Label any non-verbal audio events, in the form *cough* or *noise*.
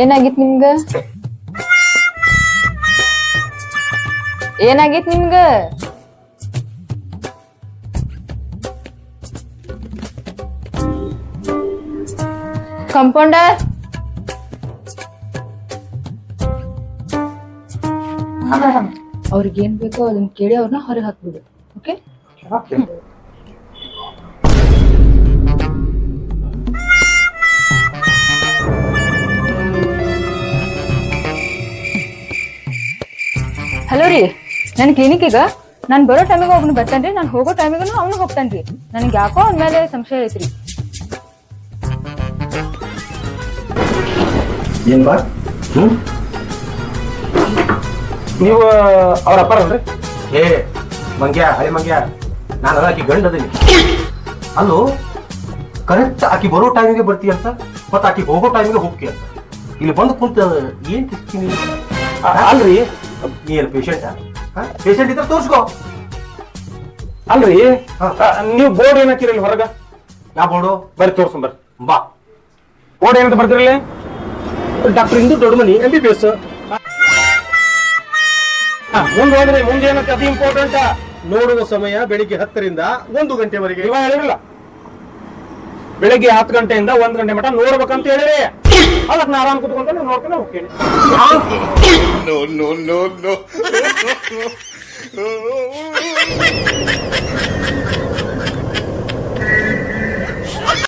ಏನಾಗಿತ್ತು ನಿಮ್ಗ? ಏನಾಗಿತ್ ನಿಮ್ಗ? ಕಂಪೌಂಡರ್? ಹಾ ಅವ್ರಿಗೆ ಏನ್ ಬೇಕೋ ಅದನ್ನ ಕೇಳಿ ಅವ್ರನ್ನ ಹೊರಗೆ ಹಾಕ್ಬಿಡು ಓಕೆ ಹಲೋ ರೀ ನನ್ನ ಕ್ಲಿನಿಕ್ಕಿಗ ನಾನು ಬರೋ ಟೈಮಿಗೆ ಒಬ್ನು ರೀ ನಾನು ಹೋಗೋ ಟೈಮಿಗೂ ಅವನು ಹೋಗ್ತಾನ್ರಿ. ನನಗೆ ಯಾಕೋ ಅವ್ನ ಮೇಲೆ ಸಂಶಯ ಐತ್ರಿ. ಏನ್ ಬಾ ಹ್ಮ್? ನೀವು ಅವ್ರ ಅಲ್ರಿ? ಏ ಮಂಗ್ಯ ಹಳೆ ಮಂಗ್ಯ ನಾನು ಆಕಿ ಗಂಡ ಅದೀನಿ. ಅಲ್ಲೋ ಕರೆಕ್ಟ್ ಆಕಿ ಬರೋ ಟೈಮಿಗೆ ಬರ್ತೀಯ ಅಂತ ಮತ್ತೆ ಆಕಿ ಹೋಗೋ ಟೈಮಿಗೆ ಹೋಗ್ತೀಯ ಅಂತ. ಇಲ್ಲಿ ಬಂದು ಕುಂತ ಏನ್ ತಿಸ್ತೀನಿ ಅಲ್ರಿ ನೀ ಪೇಶೆಂಟ್ ಪೇಷಂಟ್ ಪೇಷಂಟ್ ಇದ್ರೆ ತೋರಿಸ್ಕೋ. ಅಲ್ರಿ ನೀವು ಬೋರ್ಡ್ ಏನ್ ಹೊರಗ? ಯಾವ ಬೋರ್ಡು? ಬರೀ ತೋರ್ಸು ಬರ್ರಿ. ಬಾ. ಬೋರ್ಡ್ ಏನಂತ ಬರ್ತಿರಲಿ doctor Indu Doddamani M B B S ಮುಂದೆ ಹೋದ್ರೆ ಮುಂದೆ ಏನಂತ ಅದು ಇಂಪಾರ್ಟೆಂಟ್ ನೋಡುವ ಸಮಯ ಬೆಳಿಗ್ಗೆ ಹತ್ತರಿಂದ ಒಂದು ಗಂಟೆವರೆಗೆ. ಇವಾಗ ಹೇಳಿರಲ್ಲ. ಬೆಳಿಗ್ಗೆ ಹತ್ತು ಗಂಟೆಯಿಂದ ಒಂದ್ ಗಂಟೆ ಮಟ ನೋಡ್ಬೇಕಂತ ಹೇಳಿರಿ. ಅದಕ್ಕೆ ನಾ ಆರಾಮ್ ಕುತ್ಕೊಂಡು ನೀವು ನೋಡ್ಕೊಂಡು ಹೋಗ್ತೀನಿ ನೋ ನೋ ನೋ no. *laughs*